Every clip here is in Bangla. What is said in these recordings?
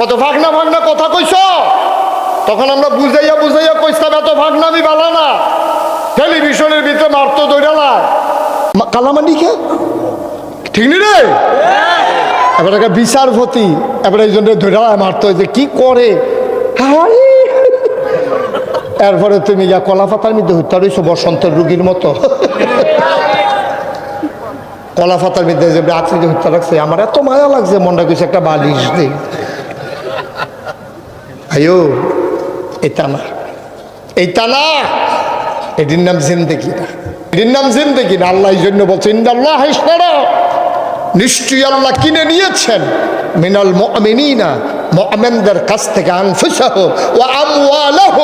কত ভাগনা ভাগনা কথা কইছ? তখন আমরা বুঝাইয়া বুঝাইয়া কইতাম এত ভাগনা আমি বালা না। টেলিভিশনের ভিতরে মারতো দৈরালা কালামান্ডিকে ঠিক নি রে? এবার একটা বিচারপতি এবার এই জন্য ধৈরা মারতো যে কি করে? এরপরে তুমি যা কলা পাতার মধ্যে হত্যা রয়েছো বসন্তের রুগীর মতো। কলা পাতার মধ্যে যে রাত্রিতে হত্যা রাখছে আমার এত মায়া লাগছে মনটা কিছু একটা বালিশ দিই আয়ো এটা না এইটা না এটির নাম জিন্দেগি না এটির নাম জিন্দেগি না আল্লাহ এই জন্য বলছে ইন্দাল্লাহ নিশ্চয়ই আল্লাহ কিনে নিয়েছেন। মিনাল মুমিনিনা মুমিনদের কাছ থেকে আনফুসাহ ও আমওয়ালাহ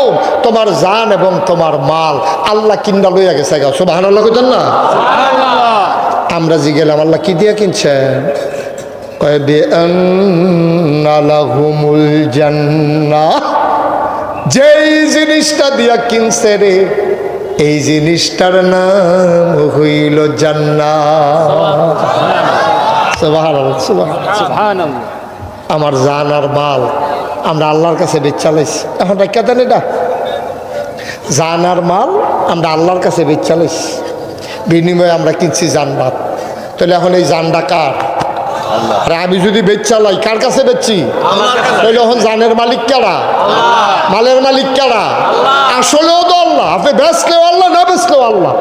তোমার জান এবং তোমার মাল। আল্লাহ কিনা লইয়া গেছে গা সুবহানাল্লাহ কইতেন না? আমরা গেলাম আল্লাহ কি দিয়ে কিনছেন? যেই জিনিসটা দিয়া কিনছে রে এই জিনিসটার নাম হইল জান্নাত। আমার জান আর মাল আমরা আল্লাহর কাছে বেচালাইছি এখন দেখা দেন এটা। জান আর মাল আমরা আল্লাহর কাছে বেচালাইছি বিনিময়ে আমরা কিনছি জান্নাত। তাহলে এখন এই জানটা কার? আর আমি যদি বেচালাই কার কাছে বেচছি তাহলে এখন জানের মালিক কারা? মালের মালিক কারা? আসলেও তো আল্লাহ আপনি বেচলেও আল্লাহ না বেচলেও আল্লাহ।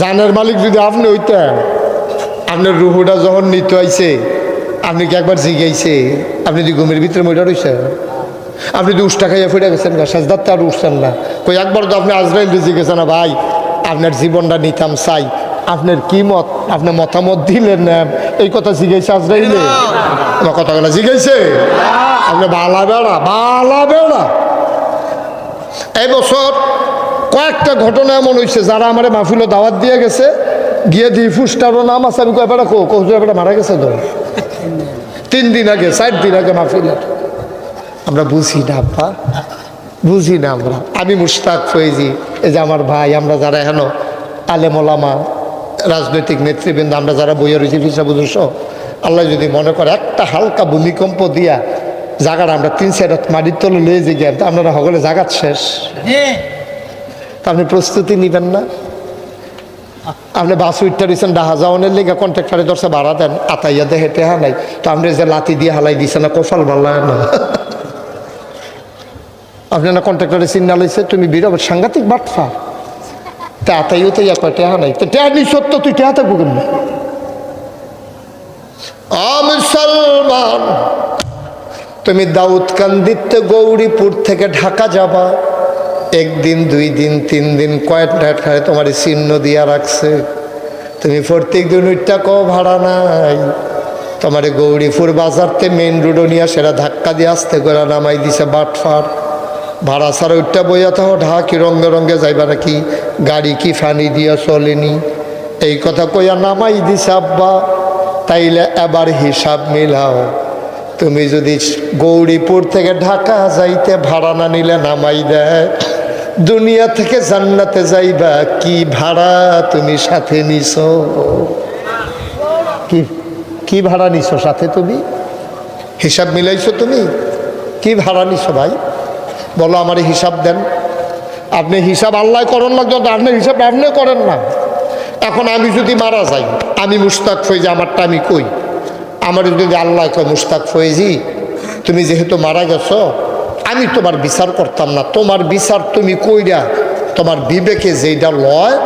জানের মালিক যদি আপনি হইতেন আপনার রুহুটা যখন নিতে আইছে আপনি কি একবার জিগাইছে? আপনি যদি ঘুমের ভিতরে মইটা রয়েছে আপনি যদি উষ্টা খাইয়া ফিরে গেছেন না সাজদার তো আর উঠছেন না। কই একবার তো আপনি আজরাইল জিগেছেন না ভাই আপনার জীবনটা নিতাম চাই। আপনার কি মত? আপনার মতামত দিলেন এই কথা জিগাইছে আজরাইলে আমার কথাগুলো জিগাইছে আপনি বালা বেড়া বালা বেড়া। এই বছর কয়েকটা ঘটনা এমন হয়েছে যারা আমার মাহফিলে দাওয়াত দিয়ে গেছে, গিয়ে দিয়ে ফুসটারও নাম আছে, আমি কয় বেড়া কো কৌজুর বেড়া মারা গেছে তো? তিন দিন আগে, চার দিন আগে মাহফিলে। আমরা বুঝি না, আব্বা। বুঝি না আমরা। আমি মুশতাক ফয়েজি এই যে আমার ভাই, আমরা যারা এখন আলেমলামা রাজনৈতিক নেতৃবৃন্দ আমরা যারা বইয়ের রয়েছি ফিসা বুঝুস আল্লাহ যদি মনে করে একটা হালকা ভূমিকম্প দিয়া জায়গাটা আমরা তিন চার হাত মাটির তলে লয়ে যে গিয়ে আপনারা সকলে জাগাত শেষ। তা আপনি প্রস্তুতি নিবেন না? আপনি বাস উঠতে দিয়েছেন ডাহা যাওয়ানের লেগে কন্ট্রাক্টারে দর্শে ভাড়া দেন আতাইয়া দেহে টেহা নাই। তো আপনি যে লাতি দিয়ে হালাই দিছে না কপাল ভালো না? আপনি না কন্ট্রাক্টরে চিন্তা লইছে তুমি বিরাট সাংঘাতিক বাটফা তা তো ইয়া কয় টেহা নাই। তো টেহা সত্য, তুই টেহা তুমি দাউদ কান্দিতে গৌরীপুর থেকে ঢাকা যাবা। একদিন, দুই দিন, তিন দিন কয়েকটা তোমার চিহ্ন দিয়া রাখছে। তুমি প্রত্যেক দিন ওইটা কো ভাড়া নাই। তোমার গৌরীপুর বাজারতে মেন রোডও নিয়ে সেটা ধাক্কা দিয়ে আসতে করে নামাই দিছে বাটফার ভাড়া ছাড়া ওইটা বইয়া থাকো ঢাকি রঙ্গে রঙ্গে যাইবা নাকি? গাড়ি কি ফানি দিয়া চলেনি? এই কথা কইয়া নামাই দিছে, আব্বা। তাইলে এবার হিসাব মিলাও। তুমি যদি গৌরীপুর থেকে ঢাকা যাইতে ভাড়া না নিলে নামাই দেয় দুনিয়া থেকে জান্নাতে যাইবা, কি ভাড়া তুমি সাথে নিছো? কি কি ভাড়া নিছো সাথে তুমি? হিসাব মিলাইছো তুমি? কি ভাড়া নিছো ভাই? বলো, আমার হিসাব দেন। আপনি হিসাব আল্লাহ করেন না যত আপনার হিসাব আপনি করেন না। এখন আমি যদি মারা যাই, আমি মুস্তাক ফৈজি, আমারটা আমি কই? আমার যদি আল্লাহ কয়, মুস্তাক ফৈজি, তুমি যেহেতু মারা গেছো, আমি তোমার বিচার করতাম না। তোমার বিচার তুমি কইরা, তোমার বিবেকে যেটা লয়,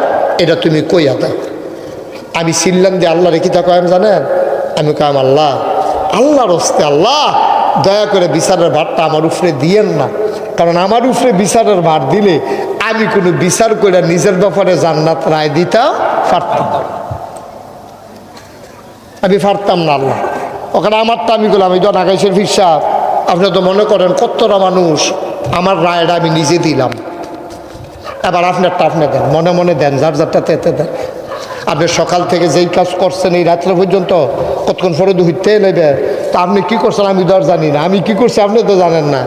এটা তুমি কইয়া দাও। আমি চিনলাম যে আল্লাহ রেখি থাকো আমি জানেন? আমি কাম আল্লাহ, আল্লাহর হস্তে আল্লাহ, দয়া করে বিচারের ভারটা আমার উপরে দিয়েন না। কারণ আমার উপরে বিচারের ভার দিলে আমি কোনো বিচার করে নিজের ব্যাপারে জান্নাত রায় দিতাম পারতাম আমি পারতাম না আল্লাহ। ওখানে আমারটা আমি আমি তো ঢাকাইশের ফিরসা, আপনি তো মনে করেন কতটা মানুষ, আমার রায়টা আমি নিজে দিলাম। এবার আপনারটা আপনি দেন, মনে মনে দেন, যার যারটা তেতে দেন। আপনি সকাল থেকে যেই কাজ করছেন, এই রাত্রে পর্যন্ত কতক্ষণ পরে দুহিতে নেবে তা আপনি কি করছেন আমি তো আর জানি না। আমি কি করছি আপনি তো জানেন না।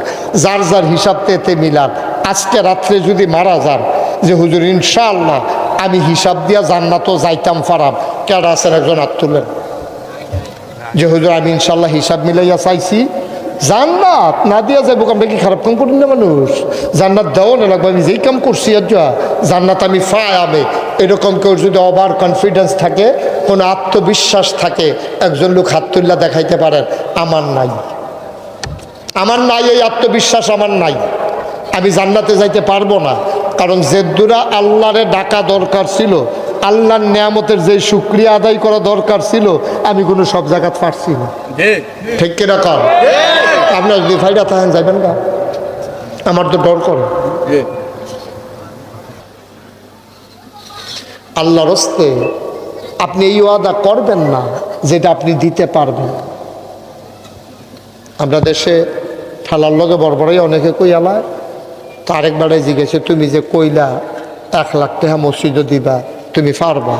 যার যার হিসাব তেতে মিলান। আজকে রাত্রে যদি মারা যান, যে হুজুর, ইনশাআল্লাহ, আমি হিসাব দিয়া জান্নাতও যাইতাম ফারাম। কেডা আছেন একজন হাত তুলেন? যে হুজুর, আমি ইনশাল্লাহ হিসাব মিলাইয়া চাইছি। জান্নাত না দিয়া যাব আমরা কি খারাপ কাম করি না মানুষ। জান্নাত দেওয়া না লাগবে, আমি যেই কাম করছি আর জান্নাত আমি ফাই আমি। এরকম কেউ যদি ওভার কনফিডেন্স থাকে, কোনো আত্মবিশ্বাস থাকে, একজন লোক হাত তুল্লা দেখাইতে পারেন। আমার নাই। আমার নাই, এই আত্মবিশ্বাস আমার নাই। আমি জান্নাতে যাইতে পারব না, কারণ জেদ্দুরা আল্লাহরে ডাকা দরকার ছিল। আল্লাহর নিয়ামতের যে শুক্রিয়া আদায় করা দরকার ছিল, আমি কোনো সব জায়গাত পারছি না। ঠিক কিনা কর আপনার যদি ফাইডা থাকেন যাবেন না আমার তো ডর করে। আল্লাহর হস্তে আপনি এই ওয়াদা করবেন না, যেটা আপনি দিতে পারবেন। আমরা দেশে ঠালার লগে বড়বড়াই অনেকে কইয়ালায় তো আরেকবারে জিজ্ঞেসে, তুমি যে কইলা এক লাখ টাকা মসজিদও দিবা, তুমি পারবা?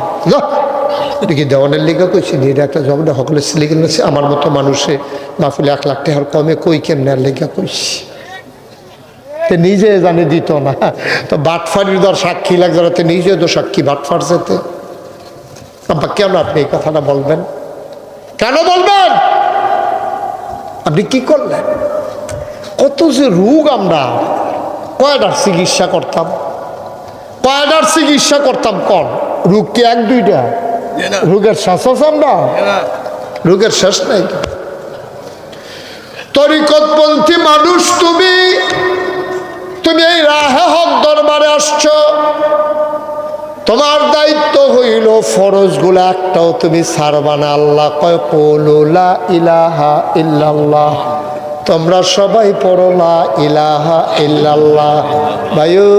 দেখি দেওয়ানের লিগা কইছি এটা একটা জবাব সকলে নিয়েছে আমার মতো মানুষে মাফুলে এক লাখ টাকার কমে কই কেমনের লেগা কইছি? নিজে জানে দিত না। তো বাটফারির দর সাক্ষী লাগছে তে নিজে তো সাক্ষী বাটফার যেতে। আব্বা, কেন আপনি এই কথাটা বলবেন? কেন বলবেন? আপনি কি করলেন? কত যে রোগ আমরা। কয়টার চিকিৎসা করতাম? কয়টার চিকিৎসা করতাম কন? রোগ কি এক দুইটা? রোগের শেষ আছে আমরা? রোগের শেষ নাই। তরিকতপন্থী মানুষ তুমি তুমি এই রাহে হক দরবারে আসছ। তোমার দায়িত্ব হইল ফরজগুলো একটাও তুমি সারবানা আল্লাহ কয় কৌলা ইলাহা ইল্লাল্লাহ। তোমরা সবাই পড়ো লা ইলাহা ইল্লাল্লাহ। ভাইও